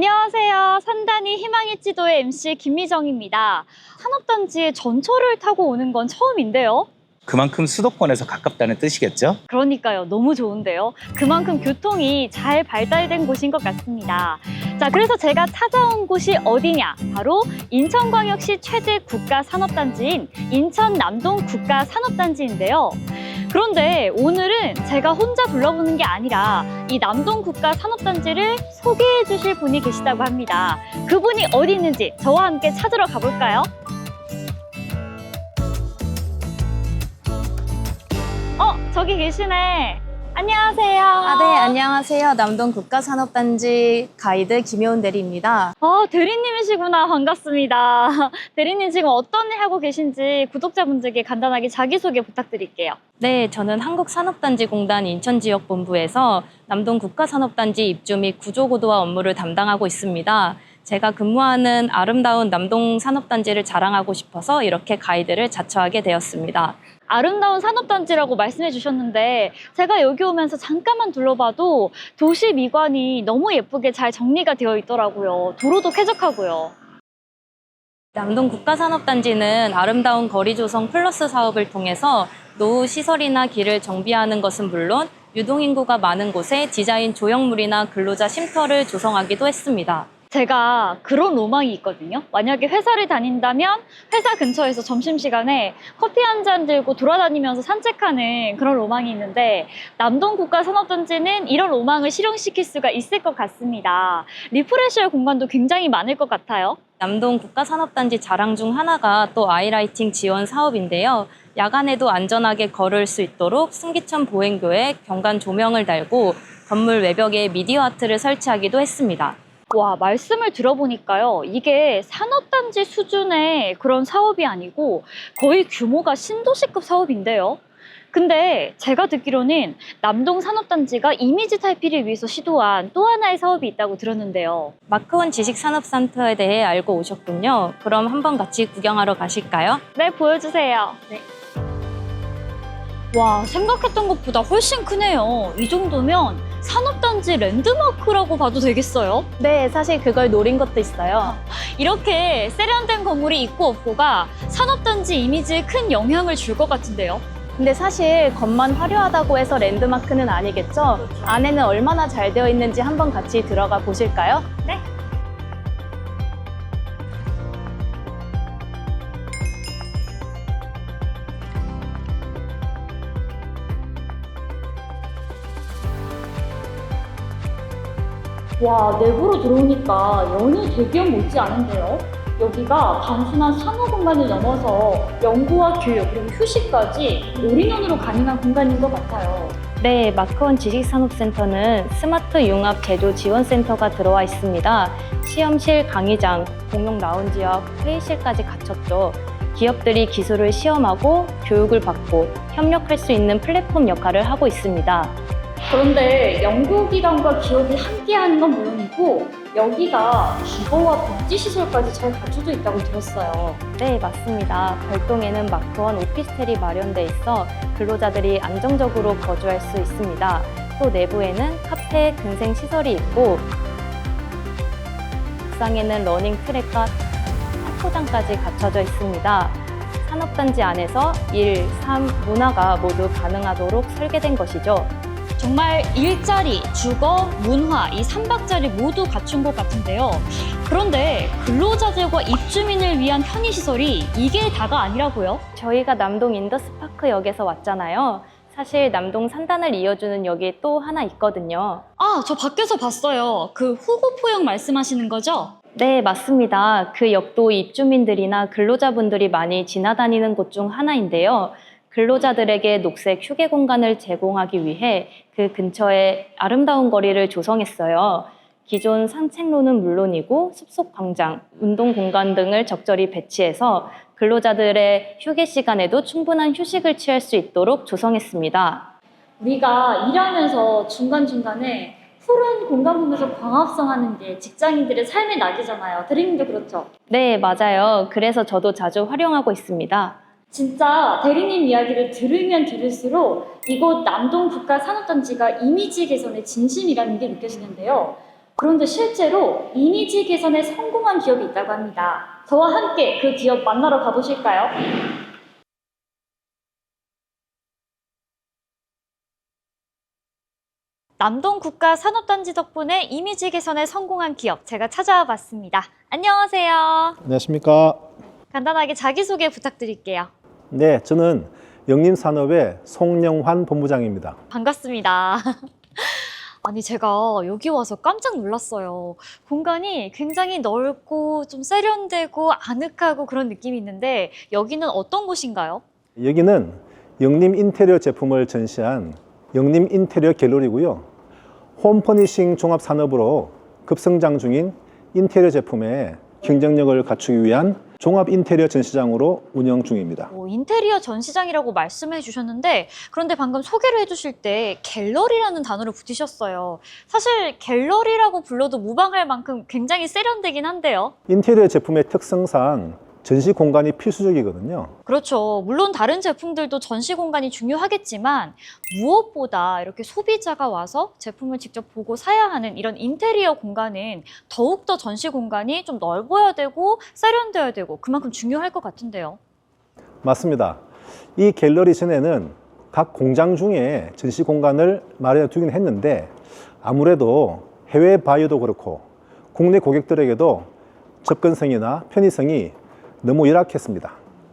안녕하세요. 산단이 희망의 지도의 MC 김미정입니다. 산업단지에 전철을 타고 오는 건 처음인데요. 그만큼 수도권에서 가깝다는 뜻이겠죠? 그러니까요. 너무 좋은데요. 그만큼 교통이 잘 발달된 곳인 것 같습니다. 자, 그래서 제가 찾아온 곳이 어디냐? 바로 인천광역시 최대 국가산업단지인 인천 남동 국가산업단지인데요. 그런데 오늘은 제가 혼자 둘러보는 게 아니라 이 남동 국가 산업단지를 소개해 주실 분이 계시다고 합니다. 그분이 어디 있는지 저와 함께 찾으러 가볼까요? 어, 저기 계시네. 안녕하세요. 아, 네, 안녕하세요. 남동 국가산업단지 가이드 김효은 대리입니다. 아, 대리님이시구나. 반갑습니다. 대리님 지금 어떤 일 하고 계신지 구독자분들께 간단하게 자기소개 부탁드릴게요. 네, 저는 한국산업단지공단 인천지역본부에서 남동 국가산업단지 입주 및 구조고도화 업무를 담당하고 있습니다. 제가 근무하는 아름다운 남동 산업단지를 자랑하고 싶어서 이렇게 가이드를 자처하게 되었습니다. 아름다운 산업단지라고 말씀해 주셨는데 제가 여기 오면서 잠깐만 둘러봐도 도시 미관이 너무 예쁘게 잘 정리가 되어 있더라고요. 도로도 쾌적하고요. 남동 국가산업단지는 아름다운 거리 조성 플러스 사업을 통해서 노후 시설이나 길을 정비하는 것은 물론 유동인구가 많은 곳에 디자인 조형물이나 근로자 쉼터를 조성하기도 했습니다. 제가 그런 로망이 있거든요. 만약에 회사를 다닌다면 회사 근처에서 점심시간에 커피 한 잔 들고 돌아다니면서 산책하는 그런 로망이 있는데 남동 국가산업단지는 이런 로망을 실현시킬 수가 있을 것 같습니다. 리프레시할 공간도 굉장히 많을 것 같아요. 남동 국가산업단지 자랑 중 하나가 또 아이라이팅 지원 사업인데요. 야간에도 안전하게 걸을 수 있도록 승기천 보행교에 경관 조명을 달고 건물 외벽에 미디어 아트를 설치하기도 했습니다. 와, 말씀을 들어보니까요. 이게 산업단지 수준의 그런 사업이 아니고 거의 규모가 신도시급 사업인데요. 근데 제가 듣기로는 남동 산업단지가 이미지 탈피를 위해서 시도한 또 하나의 사업이 있다고 들었는데요. 마크원 지식산업센터에 대해 알고 오셨군요. 그럼 한번 같이 구경하러 가실까요? 네, 보여주세요. 네. 와, 생각했던 것보다 훨씬 크네요. 이 정도면 산업단지 랜드마크라고 봐도 되겠어요? 네, 사실 그걸 노린 것도 있어요. 이렇게 세련된 건물이 있고 없고가 산업단지 이미지에 큰 영향을 줄 것 같은데요. 근데 사실 겉만 화려하다고 해서 랜드마크는 아니겠죠? 안에는 얼마나 잘 되어 있는지 한번 같이 들어가 보실까요? 네. 와, 내부로 들어오니까 연희 대기업 못지 않은데요? 여기가 단순한 상호 공간을 넘어서 연구와 교육 그리고 휴식까지 올인원으로 가능한 공간인 것 같아요. 네, 마크원 지식산업센터는 스마트 융합 제조 지원센터가 들어와 있습니다. 시험실, 강의장, 공용 라운지와 회의실까지 갖췄죠. 기업들이 기술을 시험하고 교육을 받고 협력할 수 있는 플랫폼 역할을 하고 있습니다. 그런데 연구기관과 기업이 함께하는 건 물론이고 여기가 기거와 복지시설까지 잘 갖춰져 있다고 들었어요. 네, 맞습니다. 별동에는 마크원 오피스텔이 마련돼 있어 근로자들이 안정적으로 거주할 수 있습니다. 또 내부에는 카페, 근생 시설이 있고 옥상에는 러닝 트랙과 탁구장까지 갖춰져 있습니다. 산업단지 안에서 일, 삼, 문화가 모두 가능하도록 설계된 것이죠. 정말 일자리, 주거, 문화 이 3박자를 모두 갖춘 것 같은데요. 그런데 근로자들과 입주민을 위한 편의시설이 이게 다가 아니라고요? 저희가 남동 인더스파크역에서 왔잖아요. 사실 남동 산단을 이어주는 역이 또 하나 있거든요. 아, 저 밖에서 봤어요. 그 후고포역 말씀하시는 거죠? 네, 맞습니다. 그 역도 입주민들이나 근로자분들이 많이 지나다니는 곳 중 하나인데요. 근로자들에게 녹색 휴게 공간을 제공하기 위해 그 근처에 아름다운 거리를 조성했어요. 기존 산책로는 물론이고 숲속 광장, 운동 공간 등을 적절히 배치해서 근로자들의 휴게 시간에도 충분한 휴식을 취할 수 있도록 조성했습니다. 우리가 일하면서 중간중간에 푸른 공간 보면서 광합성 하는 게 직장인들의 삶의 낙이잖아요. 대리님도 그렇죠? 네, 맞아요. 그래서 저도 자주 활용하고 있습니다. 진짜 대리님 이야기를 들으면 들을수록 이곳 남동 국가 산업단지가 이미지 개선의 진심이라는 게 느껴지는데요. 그런데 실제로 이미지 개선에 성공한 기업이 있다고 합니다. 저와 함께 그 기업 만나러 가보실까요? 남동 국가 산업단지 덕분에 이미지 개선에 성공한 기업 제가 찾아와 봤습니다. 안녕하세요. 안녕하십니까. 간단하게 자기소개 부탁드릴게요. 네, 저는 영림산업의 송영환 본부장입니다. 반갑습니다. 아니, 제가 여기 와서 깜짝 놀랐어요. 공간이 굉장히 넓고 좀 세련되고 아늑하고 그런 느낌이 있는데 여기는 어떤 곳인가요? 여기는 영림 인테리어 제품을 전시한 영림 인테리어 갤러리고요. 홈퍼니싱 종합 산업으로 급성장 중인 인테리어 제품의 경쟁력을 갖추기 위한 종합 인테리어 전시장으로 운영 중입니다. 뭐 인테리어 전시장이라고 말씀해 주셨는데 그런데 방금 소개를 해주실 때 갤러리라는 단어를 붙이셨어요. 사실 갤러리라고 불러도 무방할 만큼 굉장히 세련되긴 한데요. 인테리어 제품의 특성상 전시 공간이 필수적이거든요. 그렇죠. 물론 다른 제품들도 전시 공간이 중요하겠지만 무엇보다 이렇게 소비자가 와서 제품을 직접 보고 사야 하는 이런 인테리어 공간은 더욱더 전시 공간이 좀 넓어야 되고 세련되어야 되고 그만큼 중요할 것 같은데요. 맞습니다. 이 갤러리 전에는 각 공장 중에 전시 공간을 마련해 두긴 했는데 아무래도 해외 바이어도 그렇고 국내 고객들에게도 접근성이나 편의성이 너무 열악했습니다.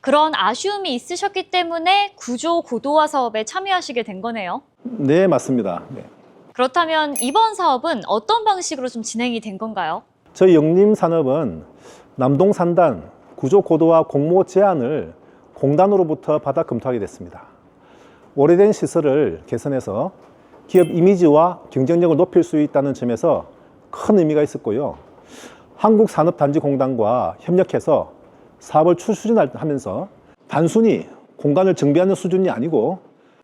그런 아쉬움이 있으셨기 때문에 구조 고도화 사업에 참여하시게 된 거네요. 네, 맞습니다. 네. 그렇다면 이번 사업은 어떤 방식으로 좀 진행이 된 건가요? 저희 영림 산업은 남동 산단 구조 고도화 공모 제안을 공단으로부터 받아 검토하게 됐습니다. 오래된 시설을 개선해서 기업 이미지와 경쟁력을 높일 수 있다는 점에서 큰 의미가 있었고요. 한국산업단지공단과 협력해서 사업을 추진하면서 단순히 공간을 정비하는 수준이 아니고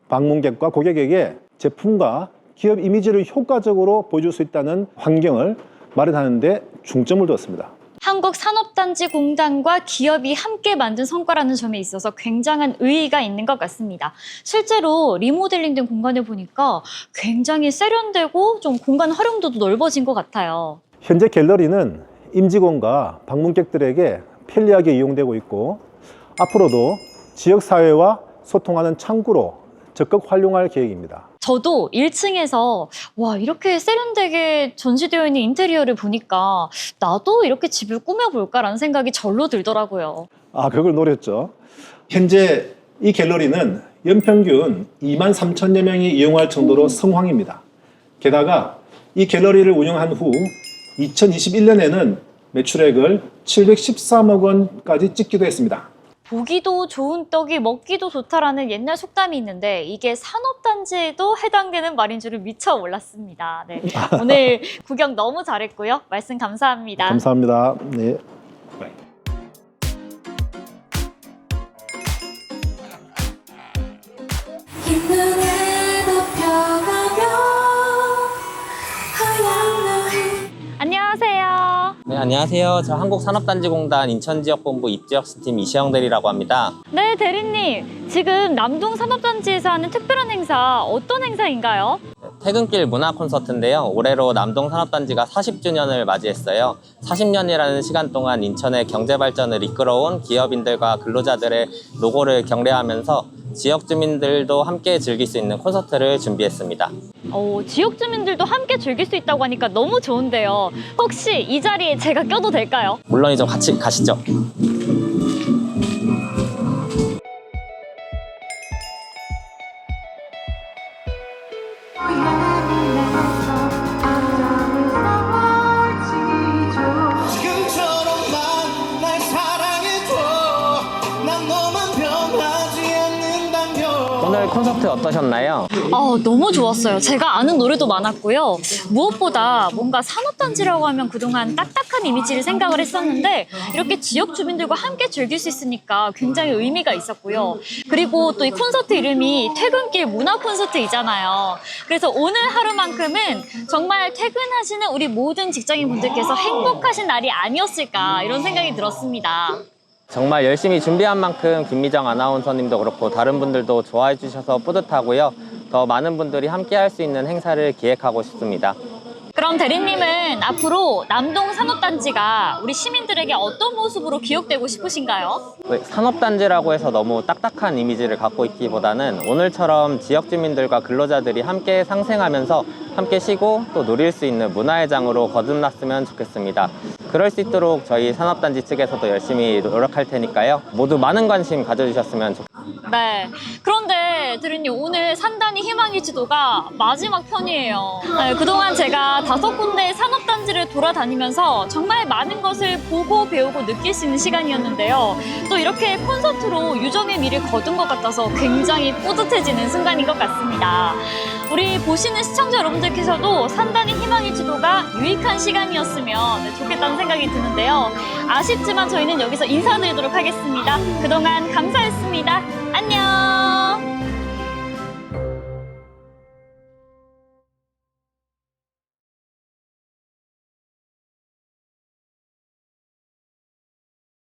방문객과 고객에게 제품과 기업 이미지를 효과적으로 보여줄 수 있다는 환경을 마련하는 데 중점을 두었습니다. 한국산업단지 공단과 기업이 함께 만든 성과라는 점에 있어서 굉장한 의의가 있는 것 같습니다. 실제로 리모델링된 공간을 보니까 굉장히 세련되고 좀 공간 활용도도 넓어진 것 같아요. 현재 갤러리는 임직원과 방문객들에게 편리하게 이용되고 있고 앞으로도 지역사회와 소통하는 창구로 적극 활용할 계획입니다. 저도 1층에서 와 이렇게 세련되게 전시되어 있는 인테리어를 보니까 나도 이렇게 집을 꾸며볼까라는 생각이 절로 들더라고요. 아, 그걸 노렸죠. 현재 이 갤러리는 연평균 2만 3천여 명이 이용할 정도로 성황입니다. 게다가 이 갤러리를 운영한 후 2021년에는 매출액을 713억 원까지 찍기도 했습니다. 보기도 좋은 떡이 먹기도 좋다라는 옛날 속담이 있는데 이게 산업단지에도 해당되는 말인 줄을 미처 몰랐습니다. 네. 오늘 구경 너무 잘했고요. 말씀 감사합니다. 감사합니다. 네. 흰눈에 안녕하세요. 저 한국산업단지공단 인천지역본부 입지혁신팀 이시영 대리라고 합니다. 네, 대리님. 지금 남동 산업단지에서 하는 특별한 행사 어떤 행사인가요? 퇴근길 문화 콘서트인데요. 올해로 남동 산업단지가 40주년을 맞이했어요. 40년이라는 시간 동안 인천의 경제 발전을 이끌어온 기업인들과 근로자들의 노고를 경례하면서 지역 주민들도 함께 즐길 수 있는 콘서트를 준비했습니다. 어, 지역 주민들도 함께 즐길 수 있다고 하니까 너무 좋은데요. 혹시 이 자리에 제가 껴도 될까요? 물론이죠. 같이 가시죠. 오늘 콘서트 어떠셨나요? 아, 너무 좋았어요. 제가 아는 노래도 많았고요. 무엇보다 뭔가 산업단지라고 하면 그동안 딱딱한 이미지를 생각을 했었는데 이렇게 지역 주민들과 함께 즐길 수 있으니까 굉장히 의미가 있었고요. 그리고 또 이 콘서트 이름이 퇴근길 문화 콘서트이잖아요. 그래서 오늘 하루만큼은 정말 퇴근하시는 우리 모든 직장인 분들께서 행복하신 날이 아니었을까 이런 생각이 들었습니다. 정말 열심히 준비한 만큼 김미정 아나운서님도 그렇고 다른 분들도 좋아해 주셔서 뿌듯하고요. 더 많은 분들이 함께 할 수 있는 행사를 기획하고 싶습니다. 그럼 대리님은 앞으로 남동 산업단지가 우리 시민들에게 어떤 모습으로 기억되고 싶으신가요? 네, 산업단지라고 해서 너무 딱딱한 이미지를 갖고 있기보다는 오늘처럼 지역 주민들과 근로자들이 함께 상생하면서 함께 쉬고 또 누릴 수 있는 문화의 장으로 거듭났으면 좋겠습니다. 그럴 수 있도록 저희 산업단지 측에서도 열심히 노력할 테니까요. 모두 많은 관심 가져주셨으면 좋겠습니다. 네. 그런데 대리님 오늘 산단이 희망의 지도가 마지막 편이에요. 네, 그동안 제가 다섯 군데 산업단지를 돌아다니면서 정말 많은 것을 보고 배우고 느낄 수 있는 시간이었는데요. 또 이렇게 콘서트로 유정의 미를 거둔 것 같아서 굉장히 뿌듯해지는 순간인 것 같습니다. 우리 보시는 시청자 여러분들께서도 산단의 희망의 지도가 유익한 시간이었으면 네, 좋겠다는 생각이 드는데요. 아쉽지만 저희는 여기서 인사드리도록 하겠습니다. 그동안 감사했습니다. 안녕!